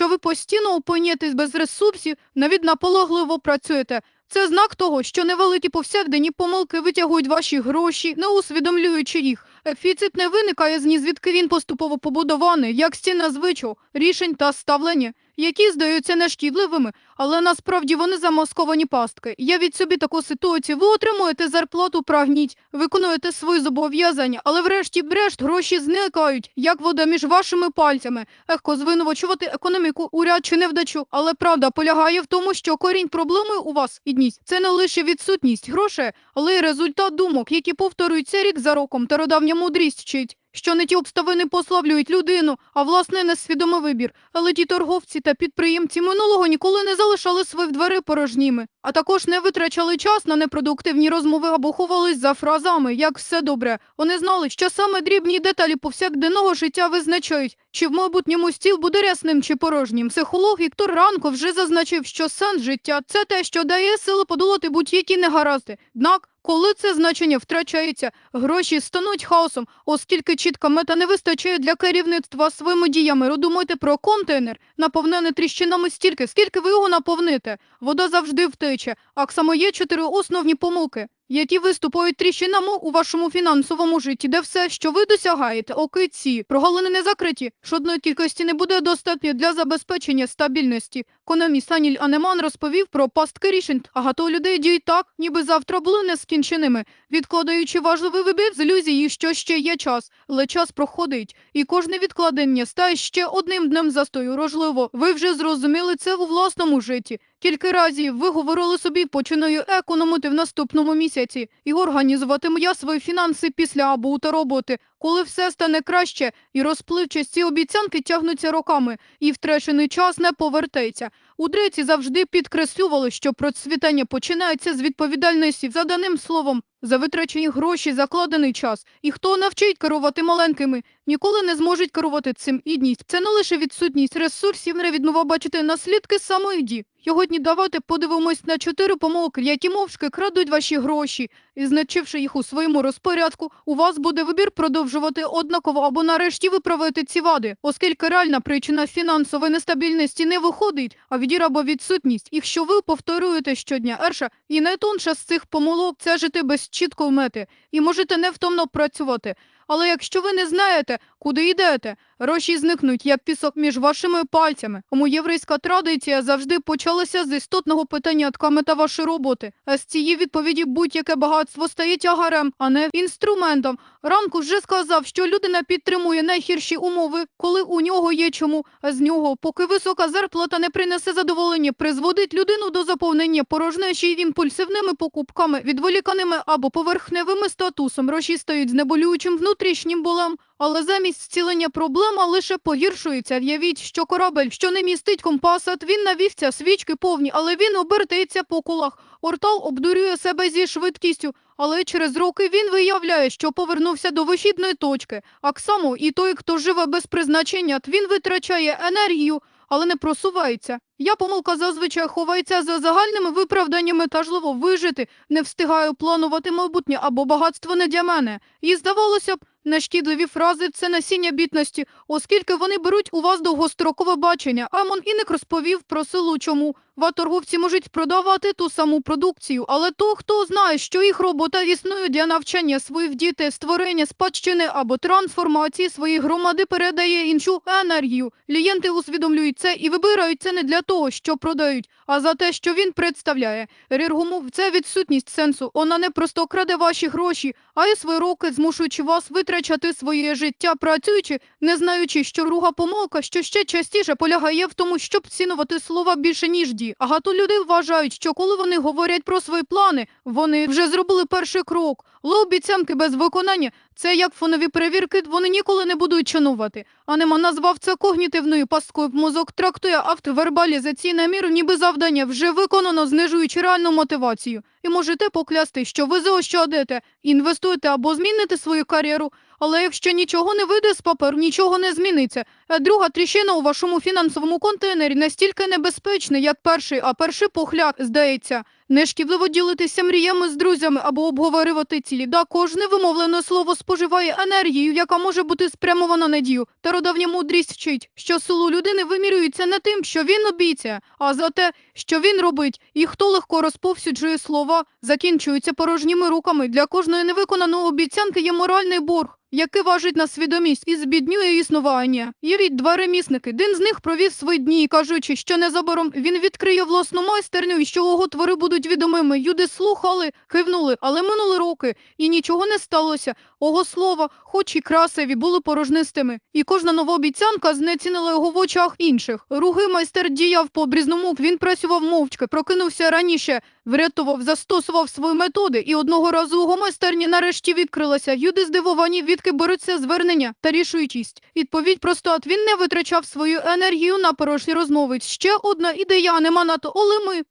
що ви постійно опиняєтесь без ресурсів, навіть наполегливо працюєте. Це знак того, що невеликі повсякденні помилки витягують ваші гроші, не усвідомлюючи їх. Ефіцит не виникає з ні звідки він поступово побудований, як стіна звичок, рішень та ставлення, які здаються нешкідливими, але насправді вони замасковані пастки. Явіть собі таку ситуацію, ви отримуєте зарплату, прагніть, виконуєте свої зобов'язання, але врешті-брешт гроші зникають, як вода між вашими пальцями. Легко звинувачувати економіку, уряд чи невдачу, але правда полягає в тому, що корінь проблеми у вас ідність. Це не лише відсутність грошей, але й результат думок, які повторюються рік за роком, та родавня мудрість вчить. Що не ті обставини послаблюють людину, а власне несвідомий вибір. Але ті торговці та підприємці минулого ніколи не залишали свої двері порожніми, а також не витрачали час на непродуктивні розмови або ховались за фразами, як все добре. Вони знали, що саме дрібні деталі повсякденного життя визначають, чи в майбутньому стіл буде рясним чи порожнім. Психолог Віктор Ранко вже зазначив, що сенс життя це те, що дає сили подолати будь-які негаразди. Однак, коли це значення втрачається, гроші стануть хаосом, оскільки чітка мета не вистачає для керівництва своїми діями. Родумайте про контейнер, наповнений тріщинами стільки, скільки ви його наповните. Вода завжди втече. А само є чотири основні помилки, які виступають тріщинами у вашому фінансовому житті, де все, що ви досягаєте, окиці, прогалини не закриті. Жодної кількості не буде достатньо для забезпечення стабільності. Економіст Аніль Анеман розповів про пастки рішень. Багато людей діють так, ніби завтра були нескінченими, відкладаючи важливий вибір з ілюзією, що ще є час, але час проходить, і кожне відкладення стає ще одним днем застою. Рожливо, ви вже зрозуміли це у власному житті. Кілька разів ви говорили собі, починаю економити в наступному місяці і організуватиму я свої фінанси після або та роботи, коли все стане краще і розпливчасті обіцянки тягнуться роками, і втрачений час не повертається. Удреці завжди підкреслювали, що процвітання починається з відповідальності за даним словом, за витрачені гроші, закладений час. І хто навчить керувати маленькими, ніколи не зможуть керувати цим ідність. Це не лише відсутність ресурсів, не відмова бачити наслідки самої дії. Сьогодні давайте подивимось на чотири помилки, які мовчки крадуть ваші гроші. І значивши їх у своєму розпорядку, у вас буде вибір продовжувати однаково або нарешті виправити ці вади, оскільки реальна причина фінансової нестабільності не виходить, а відір або відсутність. Якщо ви повторюєте щодня ерша, і найтонша з цих помилок це жити без чіткої мети, і можете невтомно працювати. Але якщо ви не знаєте, куди йдете, гроші зникнуть, як пісок між вашими пальцями. Тому єврейська традиція завжди почалася з істотного питання така мета вашої роботи. А з цієї відповіді будь-яке багатство стає тягарем, а не інструментом. Ранку вже сказав, що людина підтримує найгірші умови, коли у нього є чому, а з нього, поки висока зарплата не принесе задоволення, призводить людину до заповнення порожнечі імпульсивними покупками, відволіканими або поверхневими статусом. Гроші стають знеболюючим внутрішнім болем. Але замість зцілення проблема лише погіршується. В'явіть, що корабель, що не містить компаса, він навівся, свічки повні, але він обертається по колах. Ортал обдурює себе зі швидкістю, але через роки він виявляє, що повернувся до вихідної точки. А само і той, хто живе без призначення, він витрачає енергію, але не просувається. Я помилка зазвичай ховається за загальними виправданнями та жливо вижити, не встигаю планувати майбутнє або багатство не для мене. І здавалося б, нешкідливі фрази це насіння бідності, оскільки вони беруть у вас довгострокове бачення. Амон Інник розповів про силу чому. Ва-торговці можуть продавати ту саму продукцію, але то, хто знає, що їх робота існує для навчання своїх дітей, створення спадщини або трансформації своєї громади, передає іншу енергію. Клієнти усвідомлюють це і вибирають це не для того, що продають, а за те, що він представляє. Рергумов – це відсутність сенсу. Вона не просто краде ваші гроші, а й свої роки, змушуючи вас витрачати своє життя, працюючи, не знаючи, що друга помилка, що ще частіше полягає в тому, щоб цінувати слова більше, ніж дії. Багато людей вважають, що коли вони говорять про свої плани, вони вже зробили перший крок. Але обіцянки без виконання це як фонові перевірки, вони ніколи не будуть шанувати. Анема назвав це когнітивною пасткою. Мозок трактує автовербалізаційне міру, ніби завдання вже виконано, знижуючи реальну мотивацію. І можете поклясти, що ви заощадите, інвестуєте або зміните свою кар'єру, Але якщо нічого не вийде з паперу, нічого не зміниться. Е, Друга тріщина у вашому фінансовому контейнері настільки небезпечна, як перший, а перший похляк, здається. Нешкідливо ділитися мріями з друзями або обговорювати цілі. Да, кожне вимовлене слово споживає енергію, яка може бути спрямована на дію. Стародавня мудрість вчить, що силу людини вимірюється не тим, що він обіцяє, а за те, що він робить. І хто легко розповсюджує слова, закінчується порожніми руками. Для кожної невиконаної обіцянки є моральний борг. Який важить на свідомість і збіднює існування. Є два ремісники. Один з них провів свої дні, кажучи, що незабаром він відкриє власну майстерню і що його твори будуть відомими. Люди слухали, кивнули, але минули роки, і нічого не сталося. Ого слова, хоч і красиві, були порожнистими. І кожна нова обіцянка знецінила його в очах інших. Руги майстер діяв по обрізному, він працював мовчки, прокинувся раніше, врятував, застосував свої методи, і одного разу його майстерні нарешті відкрилася. Люди здивовані, відки беруться звернення та рішучість. Відповідь проста, от він не витрачав свою енергію на порожні розмови. Ще одна ідея, нема НАТО, але ми.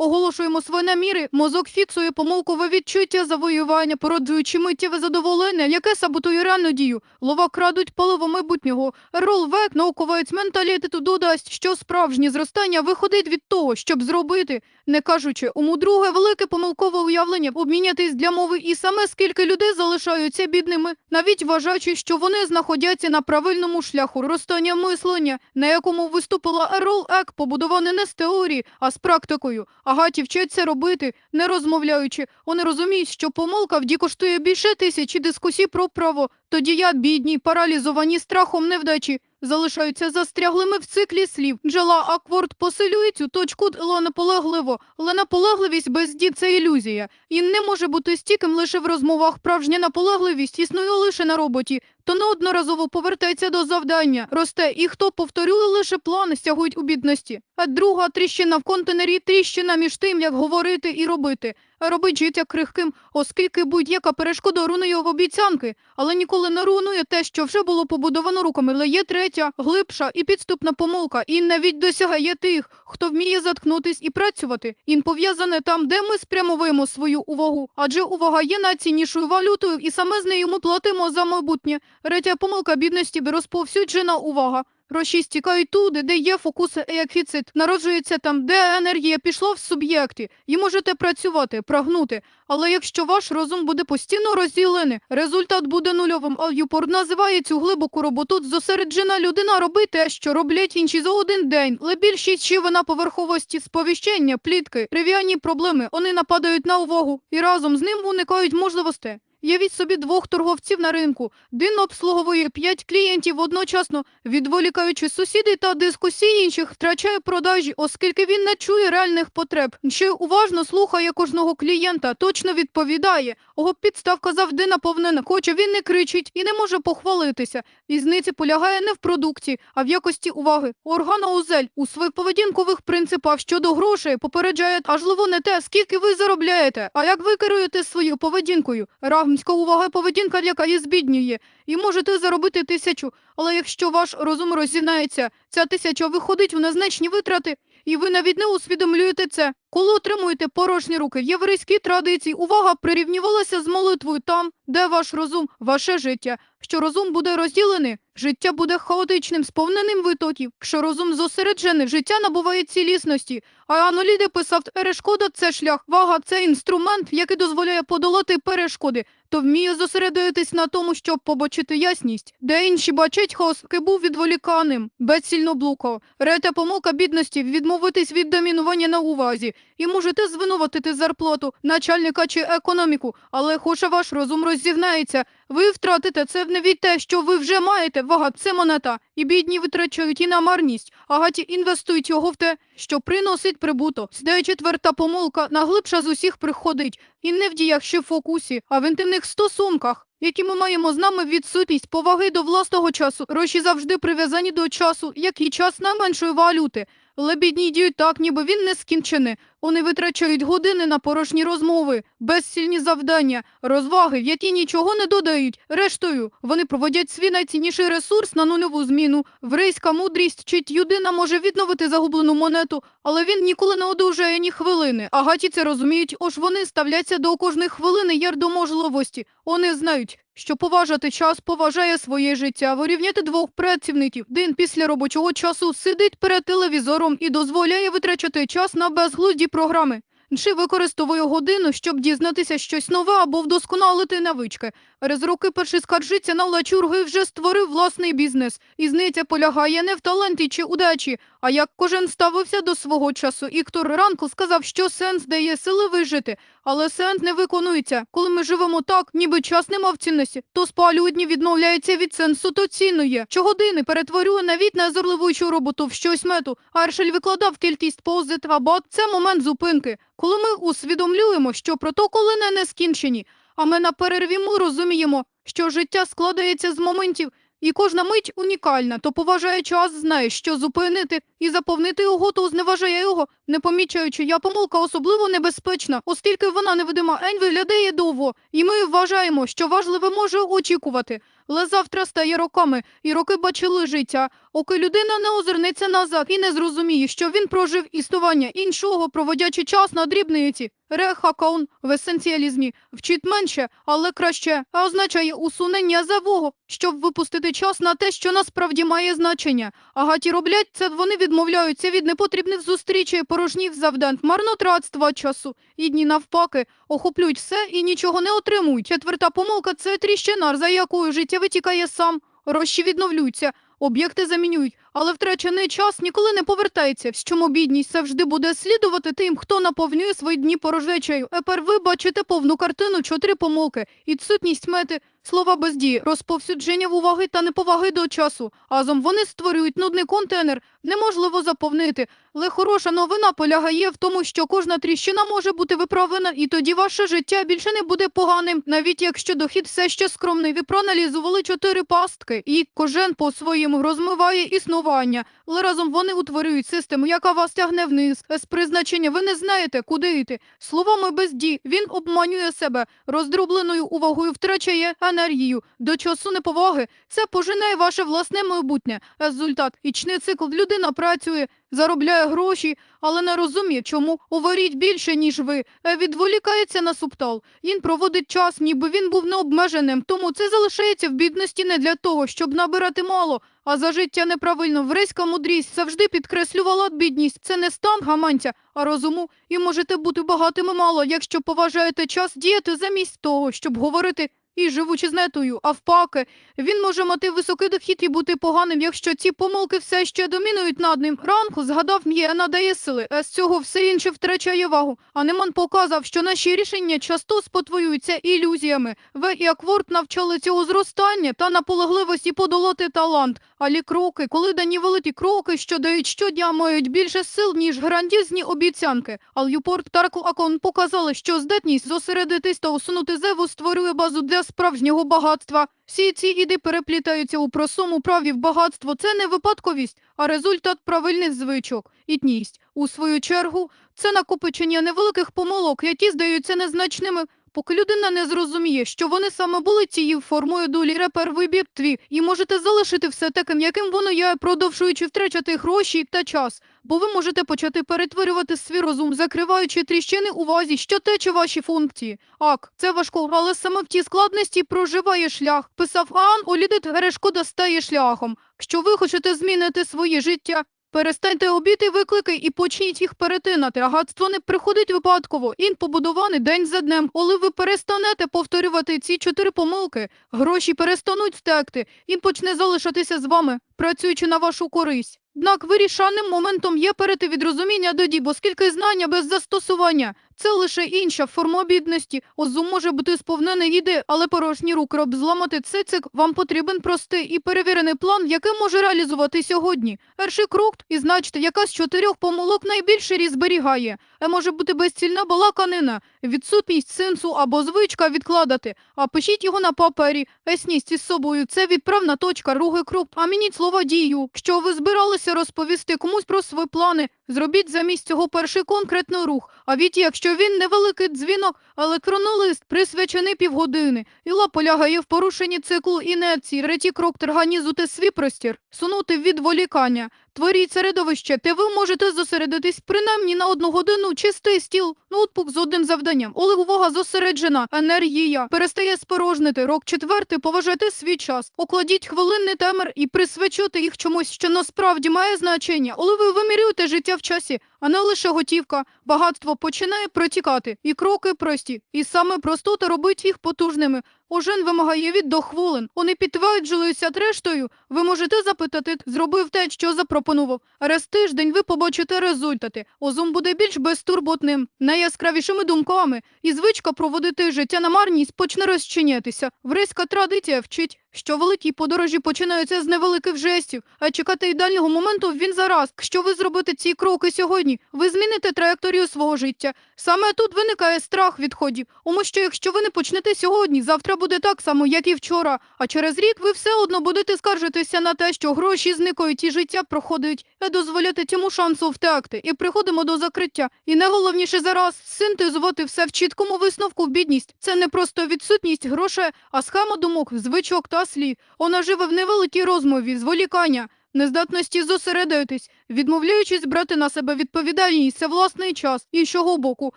Оголошуємо свої наміри, мозок фіксує помилкове відчуття завоювання, породжуючи миттєве задоволення, яке саботує реальну дію. Лова крадуть паливо майбутнього. Рол Век, науковець менталітету, додасть, що справжнє зростання виходить від того, щоб зробити, не кажучи, уму друге велике помилкове уявлення, обмінятись для мови і саме скільки людей залишаються бідними, навіть вважаючи, що вони знаходяться на правильному шляху ростання мислення, на якому виступила Ерол Ек, побудоване не з теорії, а з практикою. Агаті вчаться робити, не розмовляючи. Вони розуміють, що помилка в ді коштує більше тисячі дискусій про право. Тоді я, бідні, паралізовані страхом невдачі, залишаються застряглими в циклі слів. Джела Акворд посилює цю точку наполегливо. Але наполегливість без дід – це ілюзія. І не може бути стіким лише в розмовах. Правжня наполегливість існує лише на роботі. То неодноразово повертається до завдання, росте, і хто повторює лише план, стягують у бідності. А друга тріщина в контейнері – тріщина між тим, як говорити і робити. Робить життя крихким, оскільки будь-яка перешкода руйнує його обіцянки, але ніколи не руйнує те, що вже було побудовано руками. Але є третя, глибша і підступна помилка. І навіть досягає тих, хто вміє заткнутись і працювати. Він пов'язане там, де ми спрямовуємо свою увагу. Адже увага є найціннішою валютою, і саме з нею ми платимо за майбутнє. Третя помилка бідності розповсюджена увага. Гроші стікають туди, де є фокус і екфіцит. Народжується там, де енергія пішла в суб'єкті. І можете працювати, прагнути. Але якщо ваш розум буде постійно розділений, результат буде нульовим. А Юпор називає цю глибоку роботу зосереджена людина робить те, що роблять інші за один день. Але більшість живе на поверховості сповіщення, плітки, тривіальні проблеми. Вони нападають на увагу і разом з ним уникають можливостей. Явіть собі двох торговців на ринку. Один обслуговує п'ять клієнтів одночасно, відволікаючи сусіди та дискусії інших, втрачає продажі, оскільки він не чує реальних потреб. Ще уважно слухає кожного клієнта, точно відповідає. Його підставка завжди наповнена, хоча він не кричить і не може похвалитися. Різниця полягає не в продукті, а в якості уваги. Органа Узель у своїх поведінкових принципах щодо грошей попереджає важливо не те, скільки ви заробляєте, а як ви керуєте своєю поведінкою. Рагмська увага поведінка, яка її збіднює. І можете заробити тисячу, але якщо ваш розум роззінається, ця тисяча виходить в незначні витрати, і ви навіть не усвідомлюєте це. Коли отримуєте порожні руки в єврейській традиції, увага прирівнювалася з молитвою там, де ваш розум, ваше життя. Що розум буде розділений, життя буде хаотичним, сповненим витоків. Якщо розум зосереджений, життя набуває цілісності. А Аноліде писав, перешкода – це шлях, вага – це інструмент, який дозволяє подолати перешкоди. То вміє зосередитись на тому, щоб побачити ясність, де інші бачать хаос, був відволіканим, безцільно блукав. Рете помилка бідності відмовитись від домінування на увазі. І можете звинуватити зарплату, начальника чи економіку, але хоча ваш розум роззігнається, ви втратите це не те, що ви вже маєте, вага це монета, і бідні витрачають і на марність, а гаті інвестують його в те, що приносить прибуток. Сідає четверта помилка, наглибша з усіх приходить, і не в діях чи фокусі, а в інтимних стосунках. Які ми маємо з нами відсутність поваги до власного часу, гроші завжди прив'язані до часу, як і час найменшої валюти. Але бідні діють так, ніби він не скінчений. Вони витрачають години на порожні розмови, безсільні завдання, розваги, які нічого не додають. Рештою, вони проводять свій найцінніший ресурс на нульову зміну. Врейська мудрість вчить людина може відновити загублену монету, але він ніколи не одужає ні хвилини. А гаті це розуміють, ож вони ставляться до кожної хвилини ярдо можливості. Вони знають, що поважати час поважає своє життя, вирівняти двох працівників. Дин після робочого часу сидить перед телевізором і дозволяє витрачати час на безглузді програми. Чи використовує годину, щоб дізнатися щось нове або вдосконалити навички. Через роки перший скаржиться на лачурги вже створив власний бізнес. Ізниця полягає не в таленті чи удачі, а як кожен ставився до свого часу. Іктор ранку сказав, що сенс дає сили вижити, але сенс не виконується. Коли ми живемо так, ніби час не мав цінності, то спалювання відмовляється від сенсу, то цінує. Щогодини перетворює навіть незорливуючу роботу в щось мету. Аршель викладав кількість позит, або це момент зупинки, коли ми усвідомлюємо, що протоколи не нескінчені, а ми на перерві ми розуміємо, що життя складається з моментів, і кожна мить унікальна, то поважає час, знає, що зупинити і заповнити його, то зневажає його, не помічаючи, я помилка особливо небезпечна, оскільки вона невидима ень виглядає довго, і ми вважаємо, що важливе може очікувати. Але завтра стає роками, і роки бачили життя. Оки людина не озирнеться назад і не зрозуміє, що він прожив існування іншого, проводячи час на дрібниці. Рехакаун в есенціалізмі вчить менше, але краще, а означає усунення завого, щоб випустити час на те, що насправді має значення. Агаті роблять це, вони відмовляються від непотрібних зустрічей, порожніх завдань, марнотратства часу. І дні навпаки охоплюють все і нічого не отримують. Четверта помилка це тріщина, за якою життя витікає сам. Рощі відновлюються, об'єкти замінюють, але втрачений час ніколи не повертається. В чому бідність завжди буде слідувати тим, хто наповнює свої дні порожнечею. Тепер ви бачите повну картину, чотири помилки, відсутність мети, слова без дії, розповсюдження уваги та неповаги до часу. Азом вони створюють нудний контейнер, неможливо заповнити. Але хороша новина полягає в тому, що кожна тріщина може бути виправлена, і тоді ваше життя більше не буде поганим, навіть якщо дохід все ще скромний. Ви проаналізували чотири пастки, і кожен по-своєму розмиває існування. Але разом вони утворюють систему, яка вас тягне вниз. З призначення ви не знаєте, куди йти. Словами без дій він обманює себе, роздробленою увагою втрачає енергію. До часу неповаги це пожинає ваше власне майбутнє. Результат ічний цикл. Людина працює, заробляє гроші, але не розуміє, чому говоріть більше, ніж ви. Е, Відволікається на субтал. Він проводить час, ніби він був необмеженим. Тому це залишається в бідності не для того, щоб набирати мало, а за життя неправильно. Врейська мудрість завжди підкреслювала бідність. Це не стан гаманця, а розуму. І можете бути багатим і мало, якщо поважаєте час діяти замість того, щоб говорити. І живучи з нетою, а впаки, він може мати високий дохід і бути поганим, якщо ці помилки все ще домінують над ним. Ранку згадав м'є, надає сили, а з цього все інше втрачає вагу. Неман показав, що наші рішення часто спотворюються ілюзіями. Ви і Акворт навчали цього зростання та наполегливості подолати талант. Алі кроки, коли дані великі кроки, що дають щодня, мають більше сил, ніж грандізні обіцянки. Ал'юпорт та Акон показали, що здатність зосередитись та усунути зеву створює базу для справжнього багатства. Всі ці іди переплітаються у простому праві в багатство. Це не випадковість, а результат правильних звичок. Ітність, у свою чергу, це накопичення невеликих помилок, які здаються незначними. Поки людина не зрозуміє, що вони саме були цією формою долі репер вибір і можете залишити все таким, яким воно є, продовжуючи втрачати гроші та час. Бо ви можете почати перетворювати свій розум, закриваючи тріщини у вазі, що тече ваші функції. Ак, це важко, але саме в тій складності проживає шлях. Писав Аан Олідит Герешкода стає шляхом. Якщо ви хочете змінити своє життя, Перестаньте обіти виклики і почніть їх перетинати. Гадство не приходить випадково. Ін побудований день за днем. Коли ви перестанете повторювати ці чотири помилки, гроші перестануть стекти. Ін почне залишатися з вами, працюючи на вашу користь. Однак вирішальним моментом є перейти від розуміння до дій, скільки знання без застосування це лише інша форма бідності. Озум може бути сповнений іде, але порожні руки роб зламати цицик. Вам потрібен простий і перевірений план, який може реалізувати сьогодні. Перший крок і значте, яка з чотирьох помилок найбільше різ зберігає. Е може бути безцільна балаканина, відсутність сенсу або звичка відкладати. А пишіть його на папері. Есність із собою це відправна точка, другий крок. А мініть слово дію. Що ви збиралися розповісти комусь про свої плани? Зробіть замість цього перший конкретний рух. А від якщо він невеликий дзвінок, електронолист присвячений півгодини. Іла полягає в порушенні циклу інерції. реті крок терганізути свій простір, сунути відволікання. Створіть середовище, де ви можете зосередитись принаймні на одну годину, чистий стіл, ноутбук з одним завданням. Олег увага зосереджена, енергія перестає спорожнити. Рок четвертий, поважайте свій час. Окладіть хвилинний темер і присвячуйте їх чомусь, що насправді має значення. Але ви вимірюєте життя в часі, а не лише готівка. Багатство починає протікати, і кроки прості. І саме простота робить їх потужними. Ожен вимагає від до хвилин. Вони підтверджуються трештою. Ви можете запитати, зробив те, що запропонував. Раз тиждень ви побачите результати. Озум буде більш безтурботним, найяскравішими думками, і звичка проводити життя на марність почне розчинятися. Врейська традиція вчить, що великі подорожі починаються з невеликих жестів, а чекати ідеального моменту він зараз. Якщо ви зробите ці кроки сьогодні, ви зміните траєкторію свого життя. Саме тут виникає страх відходів, тому що якщо ви не почнете сьогодні, завтра буде так само, як і вчора. А через рік ви все одно будете скаржитися на те, що гроші зникають і життя проходить. Не дозволяти цьому шансу втекти. І приходимо до закриття. І найголовніше зараз синтезувати все в чіткому висновку бідність. Це не просто відсутність грошей, а схема думок, звичок та слів. Вона живе в невеликій розмові, зволікання. Нездатності зосередитись, відмовляючись брати на себе відповідальність за власний час. І з чого боку,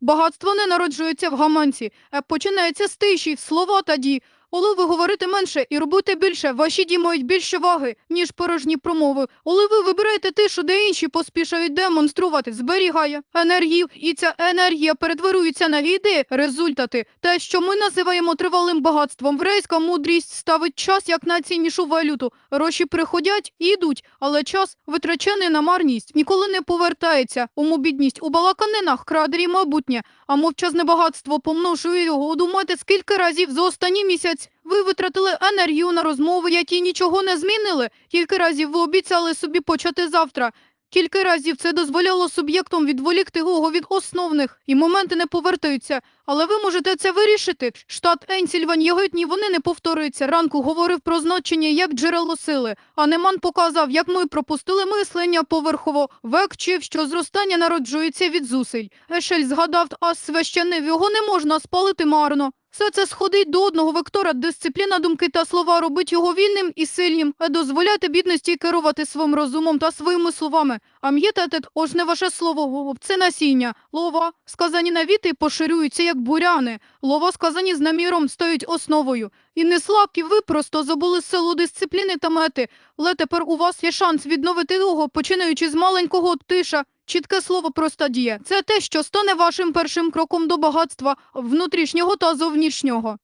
багатство не народжується в гаманці, а починається з тиші, слова та дій. Коли ви говорите менше і робите більше, ваші дії мають більше ваги, ніж порожні промови. Коли ви вибираєте тишу, де інші поспішають демонструвати, зберігає енергію, і ця енергія перетворюється на ідеї, результати. Те, що ми називаємо тривалим багатством, врейська мудрість ставить час як найціннішу валюту. Гроші приходять і йдуть, але час, витрачений на марність, ніколи не повертається. Уму бідність у балаканинах крадарі майбутнє, а мовчазне багатство помножує його. Думайте, скільки разів за останній місяць ви витратили енергію на розмови, які нічого не змінили. Кілька разів ви обіцяли собі почати завтра. Кілька разів це дозволяло суб'єктам відволікти його від основних, і моменти не повертаються. Але ви можете це вирішити. Штат Енсільван Єгитні вони не повторюються. Ранку говорив про значення як джерело сили. А Неман показав, як ми пропустили мислення поверхово. Век вчив, що зростання народжується від зусиль. Ешель згадав, а священив його не можна спалити марно. Все це сходить до одного вектора. Дисципліна думки та слова робить його вільним і сильним, а дозволяти бідності керувати своїм розумом та своїми словами. А м'єтетет, не ваше слово, це насіння. Лова, сказані навіти, поширюються як буряни. Лова, сказані з наміром, стають основою. І не слабкі, ви просто забули силу дисципліни та мети. Але тепер у вас є шанс відновити його, починаючи з маленького тиша. Чітке слово проста дія. Це те, що стане вашим першим кроком до багатства внутрішнього та зовнішнього.